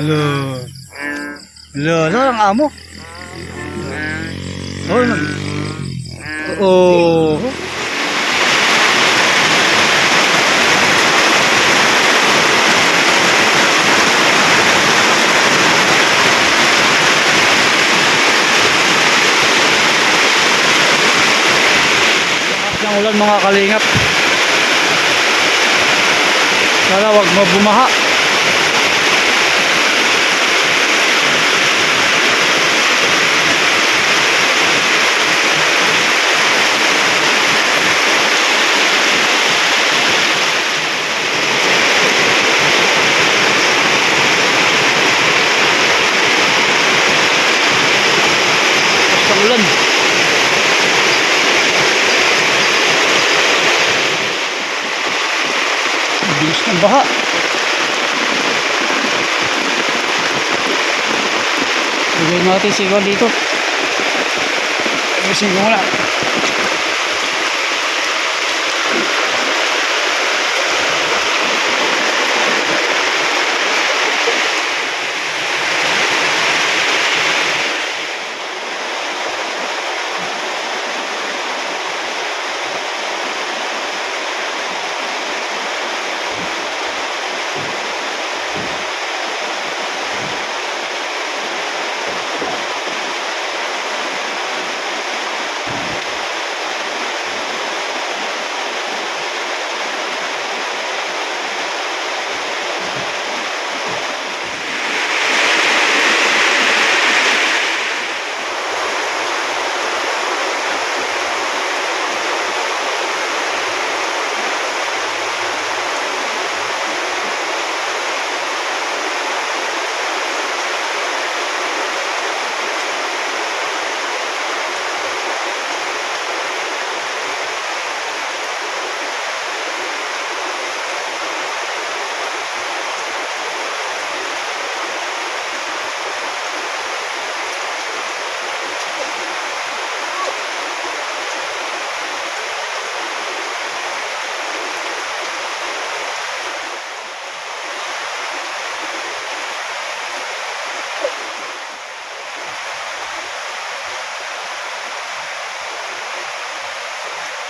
Hello. Hello, ano ang amo? Oh, nag... Oh. Ng ulan mga kalingap. Sana wag mabumaha. Sa ulan. Ang Bilis ng baha. Lagay natin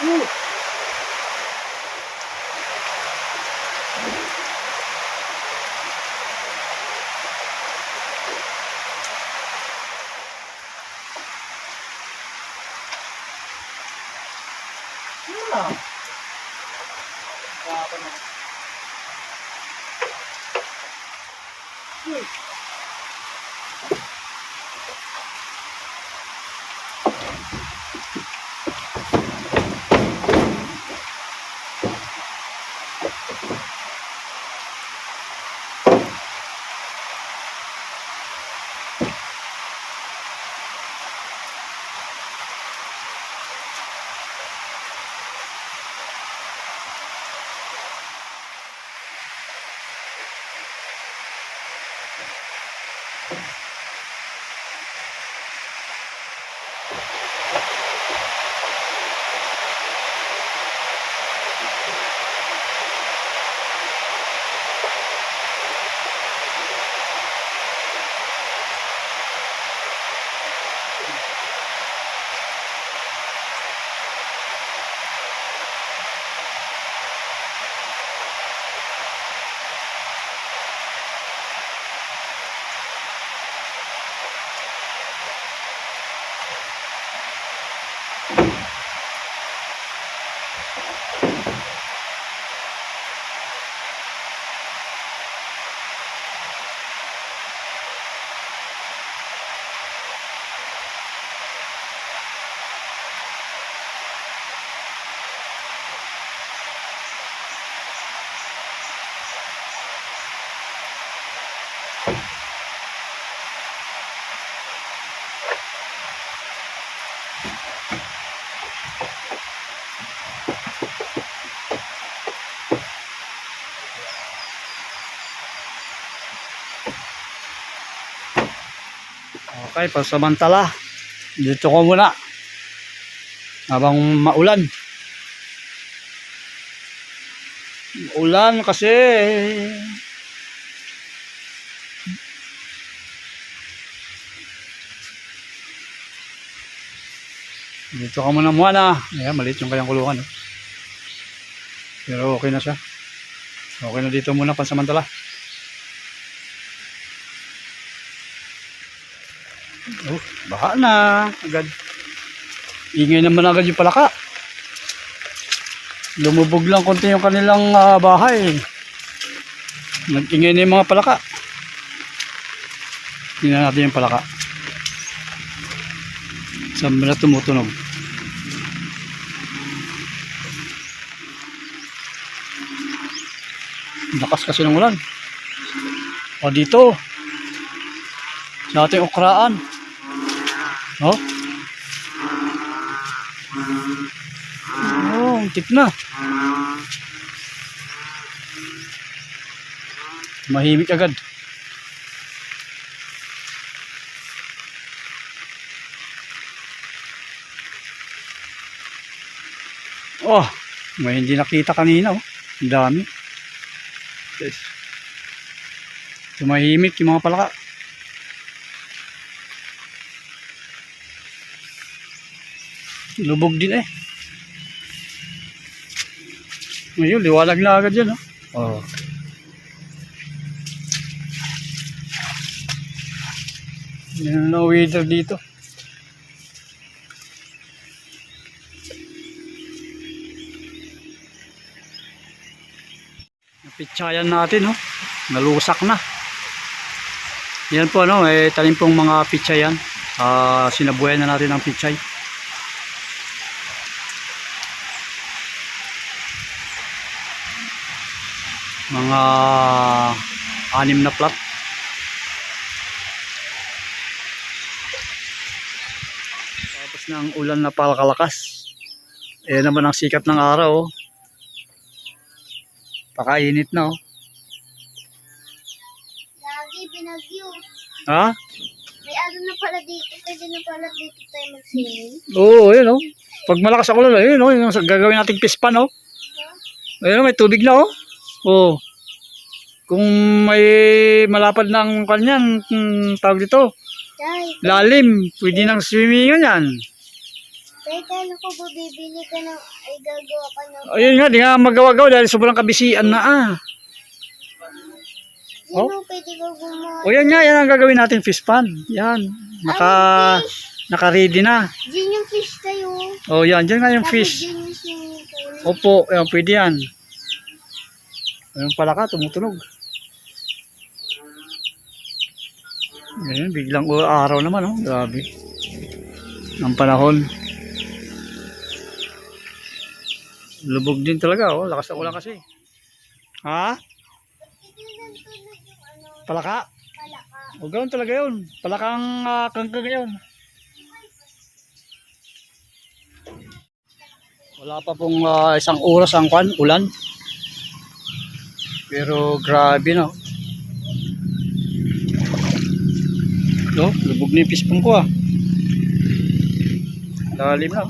Juan dito. Ayusin ko muna. Okay, pasamantala. Dito ko muna. Habang maulan. Ulan kasi Dito ka muna muna. Ayan, maliit yung kanyang kulungan. Pero okay na siya. Okay na dito muna pansamantala. Baha na. Agad. Ingay naman agad yung palaka. Lumubog lang konti yung kanilang ah, bahay. Nag-ingay na yung mga palaka. Tingnan natin yung palaka. Saan na tumutunog? Lakas kasi ng ulan. O dito. Sa ating ukraan. Oh. Oh, untik na. Mahimik agad. Oh, may hindi nakita kanina oh. Ang dami. Yes. Tumahimik yung mga palaka. Lubog din eh. Ngayon, liwalag na agad yan. Oh. oh. Yan na weather dito. Napitsayan natin, oh. Nalusak na. Yan po, ano, eh, talim pong mga pitsayan. Ah, sinabuhay na natin ang pitsay. Mga anim na plat. Tapos ng ulan na palakalakas. Ayan naman ang sikat ng araw, oh. Pakainit na, oh. Lagi binagyo. Ha? May ano na pala dito. Pwede na pala dito tayo mag-swimming. Oo, ayun oh. Pag malakas ang ulan, ayun oh, yung gagawin nating pispan oh. Ayun oh, may tubig na oh. Oo. Kung may malapad ng kanyan, hmm, tawag dito, lalim, pwede nang swimming yan. tay, kaya ko ba bibili ka ng, ay gagawa ka ng, Ayun nga, di nga magawa-gawa dahil sobrang kabisian na ah. yun Oh. oh? pwede ka gumawa. O yan nga, yan ang gagawin nating fish pan. Yan, naka, naka-ready na. Diyan yung fish tayo. O yan, dyan nga yung Tapos fish. Diyan yung swimming tayo. Opo, yan, pwede yan. Ayun pala ka, tumutunog. Ngayon, biglang araw naman, oh. Grabe. Ang panahon. Lubog din talaga, oh. Lakas ng ulan kasi. Ha? Palaka? palaka. O ganoon talaga yun. Palakang uh, kangkang yun. Wala pa pong ah, isang oras ang kwan, ulan. Pero grabe no. No, lubog na yung pispong ko ah. Lalim na.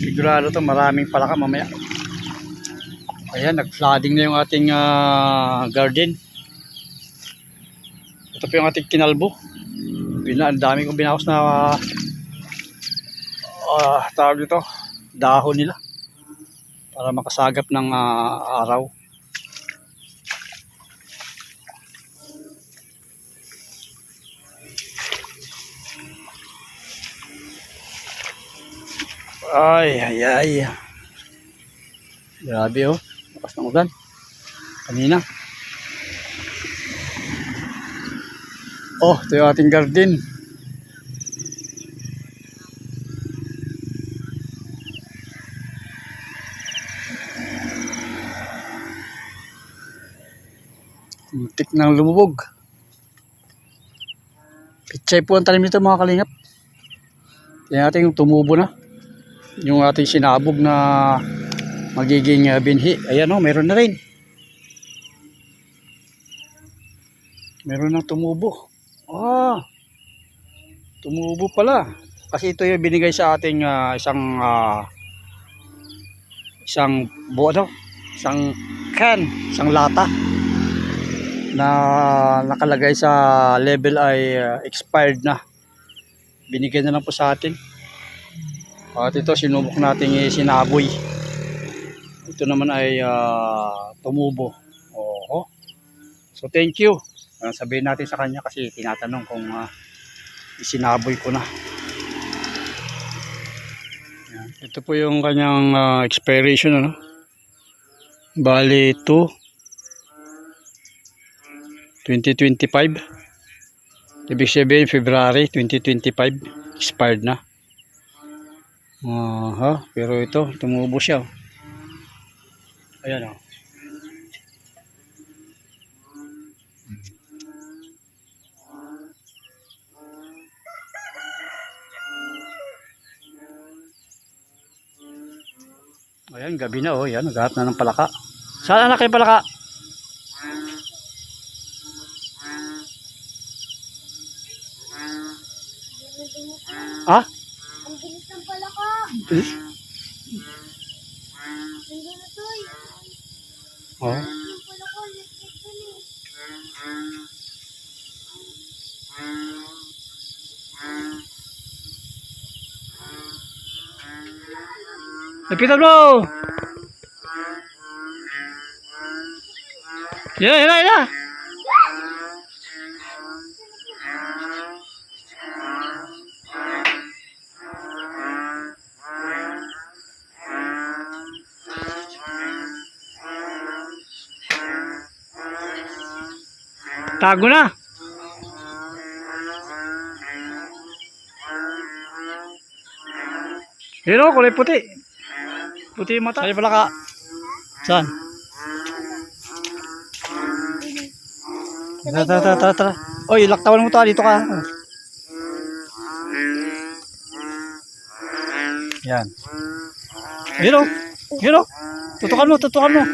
Sigurado to maraming palaka mamaya. Ayan, nag-flooding na yung ating ah, garden. Ito po yung ating kinalbo. Bina, ang dami kong binakos na ah tawag dito, dahon nila para makasagap ng ah, araw. Ay, ay, ay. Grabe oh. Lakas ng ulan. Kanina. Oh, ito yung ating garden. Muntik ng lumubog. Pichay po ang talim nito mga kalingap. Tingnan natin tumubo na. Yung ating sinabog na magiging uh, binhi. Ayan o, meron na rin. Meron nang tumubo. Ah, tumubo pala. Kasi ito yung binigay sa ating ah, isang ah, isang buo daw. Isang can, isang lata na nakalagay sa level ay ah, expired na. Binigay na lang po sa atin. At ito, sinubok nating sinaboy. Ito naman ay ah, tumubo. Oo. So, thank you. Uh, sabihin natin sa kanya kasi tinatanong kung ah, isinaboy ko na. Yan. Ito po yung kanyang ah, expiration ano. Bali 2 2025. Ibig sabihin February 2025 expired na. Aha, pero ito tumubo siya. oh. Ayan oh. Ayan, gabi na oh. Yan, naghahanap na ng palaka. Saan anak yung palaka? Ah? Eh. Oh. Lapitan mo! Yan, yan, yan! Tago na! Yun o, kulay puti. Puti yung mata. Saan pala ka? Saan? Tara, tara, tara, tara, tara. Oy, laktawan mo to, ah, dito ka. Yan. Yun o. Yun o. Tutukan mo, tutukan mo.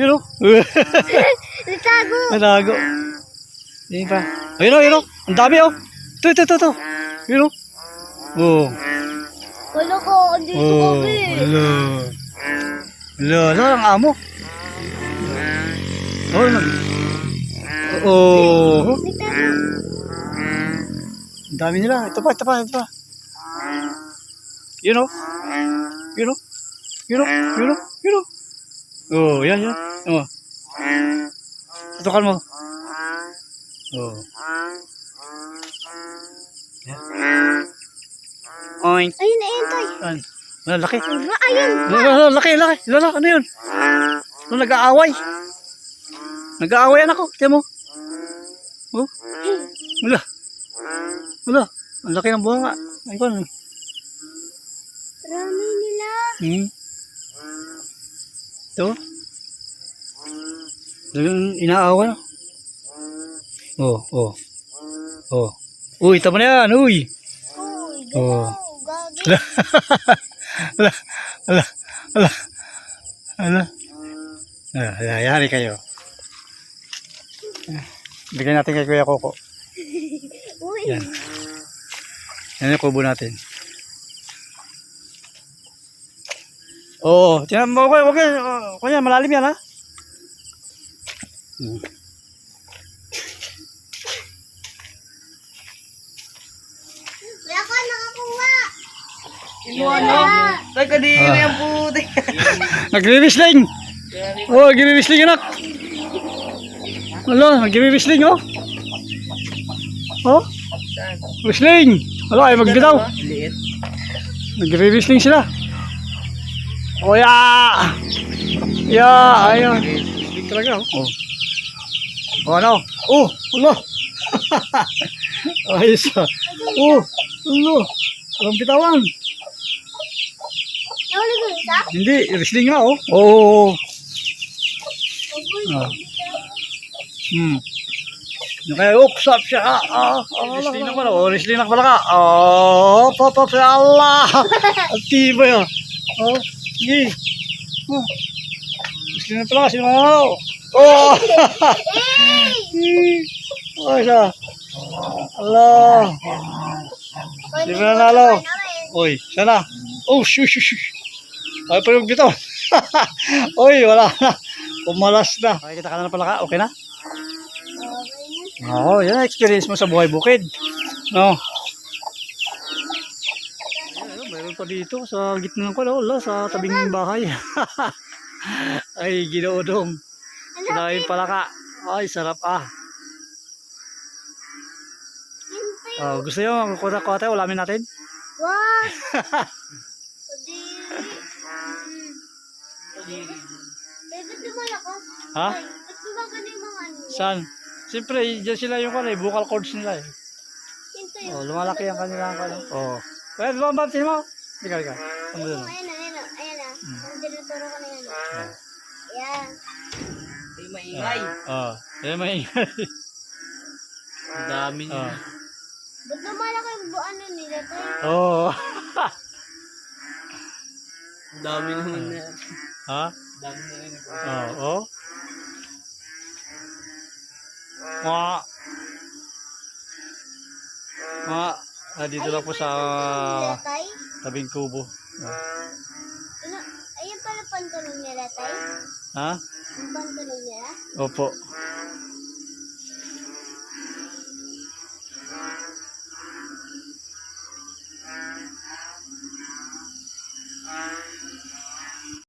Yun o. Natago. Yun pa. Ayun o, yun o. Ang dami o. Ito, ito, ito, ito. Yun o. Oh. Wala ko, andito Oh, kami. hello. Hello, hello, ang amo. Oh, nag... Oh, ang dami nila. Ito pa, ito pa, ito pa. You know? You know? You know? You know? You know? Oh, yan, yan. Oh. Tutukan mo. Oh. Yan. Oink. Ayun, ayun, tay. Yan. Wala, laki. Wala, ayun. Lala, laki, laki. Lala, ano yun? Ano, nag-aaway. Nag-aaway anak ko. Tiyan mo. Oh. Wala. Wala. Ang laki ng bunga. Ay ko. ano? Rami nila. Hmm. Ito. Talagang inaaway. no? Oh, oh. Oh. Uy, tama na yan. Uy. Uy, Oh. Gabi. Ala, ala, ala, ala. Ah, yayari kayo. Bigyan natin kay Kuya Coco. Uy. Yan. Yan yung kubo natin. Oo, tiyan mo, okay. Uh, kuya, malalim yan ha. Hmm. Wala ka nakakuha. Ano? Nagkadiri Ah. ang puti. Nagre-whistling. Oh, nagre-whistling anak. Wala, nagre-whistling oh. Oh, whistling. Wala, ay magbitaw. Liit. Nagre-whistling sila. Oh, ya! Ya, ayun. Talaga, oh. Oh, oh ano? Oh, ulo. Ayos. Oh, ulo. Walang bitawan. Nahuli ko isa? Hindi, wrestling nga, oh. Oh. Uy. Ah. Hmm. Yung kaya, oops, up siya. Ah, ah, ah, wrestling na pala. Oh, wrestling na pala ka. Oh, pop, ya Allah. Ang tibay, ah. Oh, sige. Oh. Wrestling na pala kasi mga Oh! Oh, isa. Allah. Di ba nanalo? Uy, sana. Oh, shush, shush, shush. Ay, pa yung bitaw. Uy, wala na. Pumalas na. Okay, kita ka na pala ka. Okay na? Oo, yan ang experience mo sa buhay bukid. No? Ayun, mayroon pa dito sa gitna ko, wala, sa tabing bahay. Ay, ginoodong. Ano? Dahil pala ka. Ay, sarap ah. Oh, gusto nyo, kuta-kuta, ulamin natin? Wag! Kadiri. Mm. Eh, lumalakas? Ha? Ba't gumagano yung mga ano? niya? Saan? Siyempre, dyan sila yung kanay, vocal cords nila eh. Yun. Oh, lumalaki ang kanilang kanay. Oh. Kaya, lumambatin mo. Ika, ika. Ano Ayun, doon? ayan na, ayan na, ayan na. Hmm. Ang tinuturo ko na yan. Ayan. Ay, maingay. Oh, yan maingay. Ang dami niya. Oh. Ba't lumalaki yung bu- ano nila tayo? Oh. Ang dami naman na. Ha? Ang dami na rin. Oo. Oh, Mga mga ah, dito lang po sa tabing kubo. Ano, ayun pala pantalon nila tay? Ha? Yung pantalon nila? Opo.